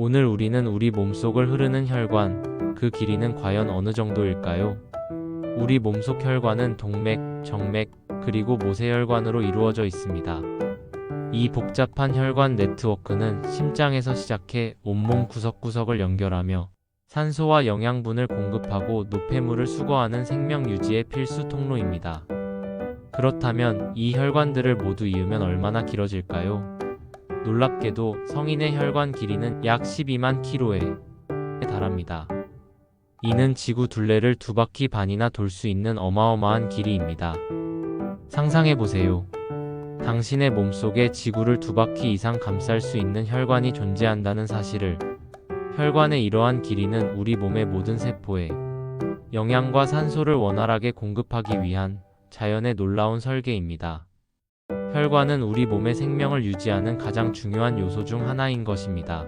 오늘 우리는 우리 몸속을 흐르는 혈관, 그 길이는 과연 어느 정도일까요? 우리 몸속 혈관은 동맥, 정맥, 그리고 모세혈관으로 이루어져 있습니다. 이 복잡한 혈관 네트워크는 심장에서 시작해 온몸 구석구석을 연결하며 산소와 영양분을 공급하고 노폐물을 수거하는 생명 유지의 필수 통로입니다. 그렇다면 이 혈관들을 모두 이으면 얼마나 길어질까요? 놀랍게도 성인의 혈관 길이는 약 12만 킬로에 달합니다. 이는 지구 둘레를 두 바퀴 반이나 돌 수 있는 어마어마한 길이입니다. 상상해 보세요. 당신의 몸속에 지구를 두 바퀴 이상 감쌀 수 있는 혈관이 존재한다는 사실을 혈관의 이러한 길이는 우리 몸의 모든 세포에 영양과 산소를 원활하게 공급하기 위한 자연의 놀라운 설계입니다. 혈관은 우리 몸의 생명을 유지하는 가장 중요한 요소 중 하나인 것입니다.